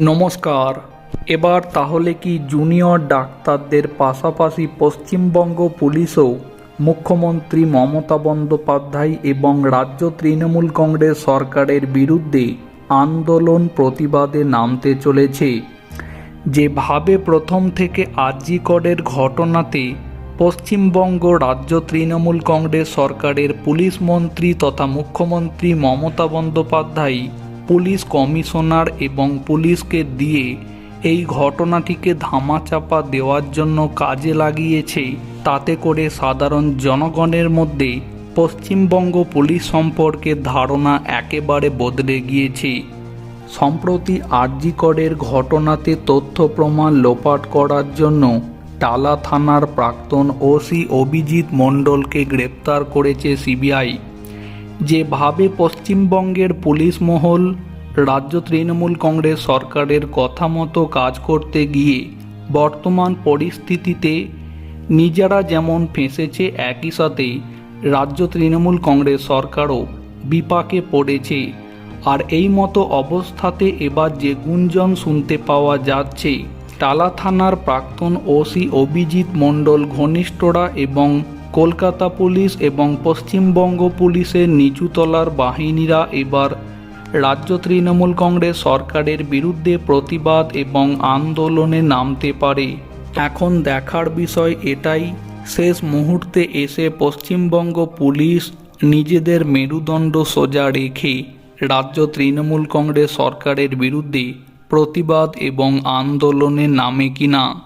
নমস্কার। এবার তাহলে কি জুনিয়র ডাক্তারদের পাশাপাশি পশ্চিমবঙ্গ পুলিশও মুখ্যমন্ত্রী মমতা বন্দ্যোপাধ্যায় এবং রাজ্য তৃণমূল কংগ্রেস সরকারের বিরুদ্ধে আন্দোলন প্রতিবাদে নামতে চলেছে। যেভাবে প্রথম থেকে আরজিকরের ঘটনাতে পশ্চিমবঙ্গ রাজ্য তৃণমূল কংগ্রেস সরকারের পুলিশ মন্ত্রী তথা মুখ্যমন্ত্রী মমতা বন্দ্যোপাধ্যায় পুলিশ কমিশনার এবং পুলিশকে দিয়ে এই ঘটনাটিকে ধামাচাপা দেওয়ার জন্য কাজে লাগিয়েছে। তাতে করে সাধারণ জনগণের মধ্যে পশ্চিমবঙ্গ পুলিশ সম্পর্কে ধারণা একেবারে বদলে গিয়েছে। সম্প্রতি আরজিকরের ঘটনাতে তথ্য প্রমাণ লোপাট করার জন্য টালা থানার প্রাক্তন ওসি অভিজিৎ মণ্ডলকে গ্রেপ্তার করেছে সিবিআই। যেভাবে পশ্চিমবঙ্গের পুলিশ মহল, রাজ্য তৃণমূল কংগ্রেস সরকারের কথা মতো কাজ করতে গিয়ে বর্তমান পরিস্থিতিতে নিজেরা যেমন ফেঁসেছে, একই সাথে রাজ্য তৃণমূল কংগ্রেস সরকারও বিপাকে পড়েছে। আর এই মতো অবস্থাতে এবার যে গুঞ্জন শুনতে পাওয়া যাচ্ছে, টালা থানার প্রাক্তন ওসি অভিজিৎ মণ্ডল, ঘনিষ্ঠরা এবং কলকাতা পুলিশ এবং পশ্চিমবঙ্গ পুলিশের নিচুতলার বাহিনীরা এবার রাজ্য তৃণমূল কংগ্রেস সরকারের বিরুদ্ধে প্রতিবাদ এবং আন্দোলনে নামতে পারে। এখন দেখার বিষয় এটাই, শেষ মুহূর্তে এসে পশ্চিমবঙ্গ পুলিশ নিজেদের মেরুদণ্ড সোজা রেখে রাজ্য তৃণমূল কংগ্রেস সরকারের বিরুদ্ধে প্রতিবাদ এবং আন্দোলনে নামে কিনা।